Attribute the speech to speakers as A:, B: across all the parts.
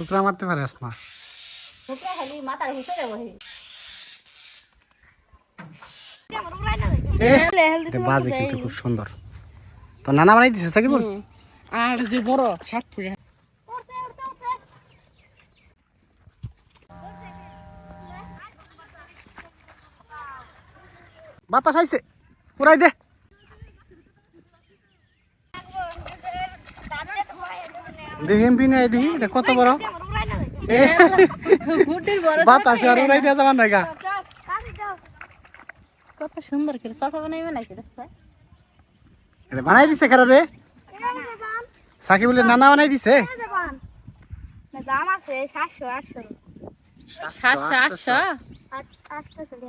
A: টুকরা মারতে পারে আসমা।
B: ছোকরা খালি মাথার
A: এটা বাজে কিন্তু খুব সুন্দর। তো নানা বানাই দিছে
C: আর যে বড় ফুট।
A: বাতাস আইছে। পুরাই দে। দেখি এমপি নাই দেখি। এটা কত বড়? এ,
B: ফুটির বড়
A: বাতাস আর উড়াই দিয়ে যাবার নাগা
B: কত সুন্দর করে চটা বানাইবে নাকি
A: এটা বানাই দিছে কারা রে? সাকিবুলের নানা বানাই দিছে?
D: দাম আছে সাতশো আটশো।
B: সাতশো আটশো।
D: আটশো চলে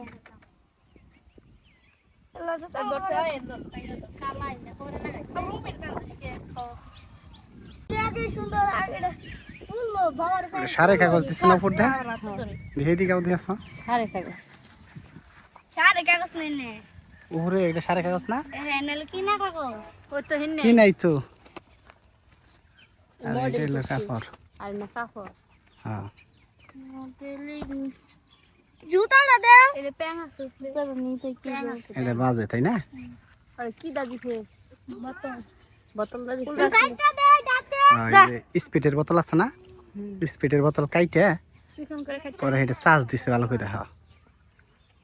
A: সারে কাগজ দিছে না দিয়ে
B: সাড়ে কাগজ।
D: সারে কাগজ নেই নে।
A: উপরে এটা সারে কাগজ না?
D: নাহলে কি না কাগজ?
B: ওই তো হিন্নে
A: কি নাই তো? আর এটা হলো কাপড়।
B: আর না কাপড়।
A: হ্যাঁ।
D: জুতাটা দেও। এই প্যাং আছে জুতাটা নিতে কি
A: এটা বাজে তাই না?
B: আর কি দাদি ফে বোতল। বোতল দাদি
A: স্পিডের বোতল আছে না? স্পিডের বোতল কাইটে পরে এটা চার্জ দিছে ভালো করে হ্যাঁ।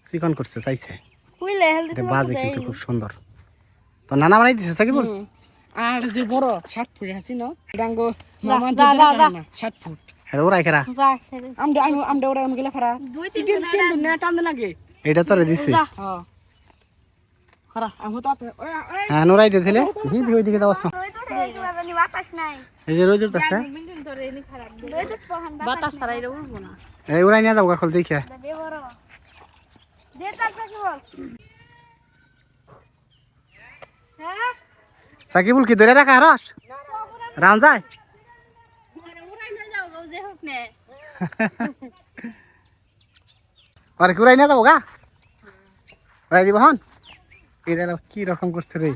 A: চিকন করছে চাইছে।
B: কুইলে
A: বাজে কিন্তু খুব সুন্দর। তো নানা বানাই দিছে সাকিবুল
C: আর যে বড় ষাট ফুট আছি না? ডাঙ্গ। ষাট ফুট।
A: এটা ওরাই খেরা।
B: যা সেরে।
C: আমডা আমি আমডা ওরা আমি গেলে ফারা
D: দুই
C: তিন
D: তিন
C: তিন দিন না টানতে লাগে।
A: এটা তোরে দিছে।
B: যা।
C: হ্যাঁ
A: হ্যাঁ নোরাই ওইদিকে যাওয়াস না এই যে রোদ উঠতেছে
B: বাতাস ছাড়া এটা না।
A: এই উড়াই নিয়ে যাব দেখে।
D: হ্যাঁ?
A: সাকিবুল কি ধরে রাখা রস রান যায়? আর কি উড়াই নিয়ে যাব গা? উড়াই দিব হন। এটা কি রকম করছে রে?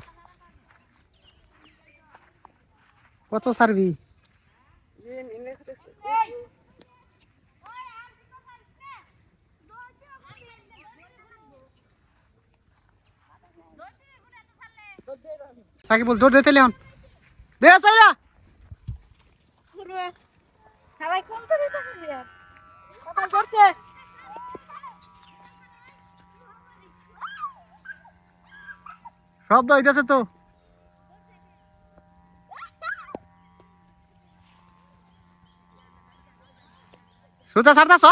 A: কত সারবি সাকিবুল দৌড় দিতে হন দে
D: তো
A: শব্দ হইতেছে তো। সুতা ছাড়তাছ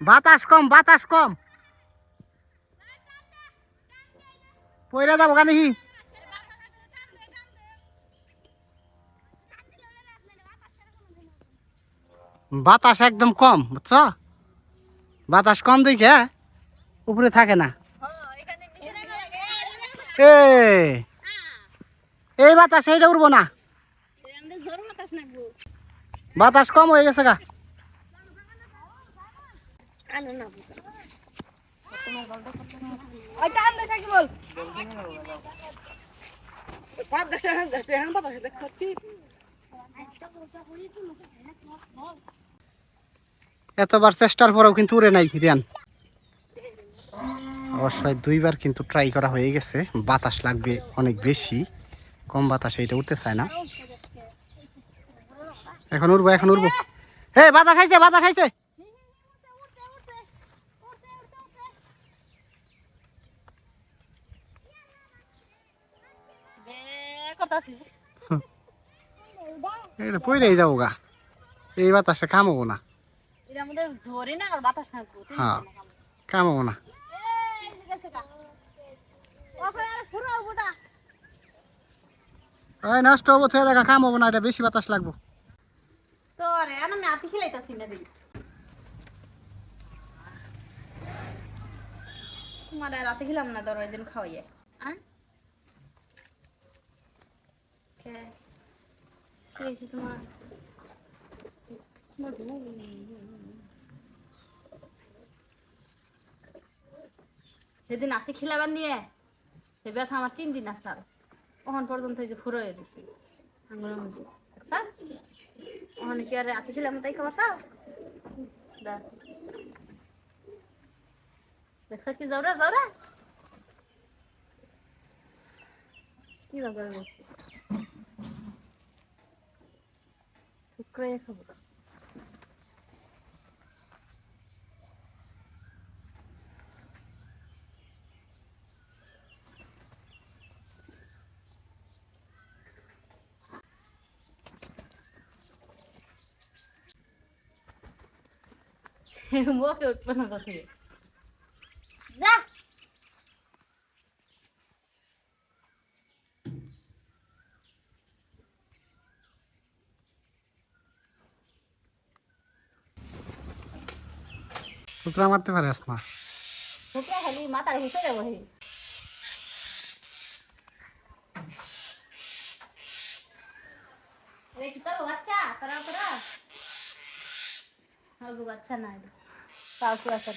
A: বাতাস কম বাতাস কম। পয়রা যাব কানি বাতাস একদম কম বুঝছ? বাতাস কম দেখে উপরে থাকে না। এই। বাতাস, এইটা উঠবো না।
B: বাতাস
A: কম হয়ে গেছে গা। এতবার চেষ্টার পরেও কিন্তু উড়ে নাই রিয়ান। অবশ্যই দুইবার কিন্তু ট্রাই করা হয়ে গেছে। বাতাস লাগবে অনেক বেশি কম বাতাসে এটা উঠতে চায় না। এখন উড়বো এখন উড়বো। হে বাতাস আইছে বাতাস আইছে। এটা পইরেই যাব গা। এই বাতাসে কামবো না। হ্যাঁ। কামবো না। ওই নষ্ট হব থুয়ে দেখা কাম হব না এটা বেশি বাতাস লাগবো।
B: তো রে আমি নাতি খেলাইতাছি না দেখি তোমার রাতে খেলাম না ধরো যেন খাওয়াইয়ে। কে? তোমার? সেদিন আতি খিলাবার নিয়ে সে ব্যথা আমার তিন দিন আসতে কখন পর্যন্ত এই যে ফুরো এসেছি স্যার ওখানে কি তাই খাবার, স্যার? দেখছ কি যাও রে কি যাও মুখে উৎপন্ন করছে যা
A: টুকরা মারতে পারে আসমা
B: মুখে খালি মাথার ঘুষে দেবো হে এই কি তো বাচ্চা তারা তারা আর গো বাচ্চা নাই calcula essa.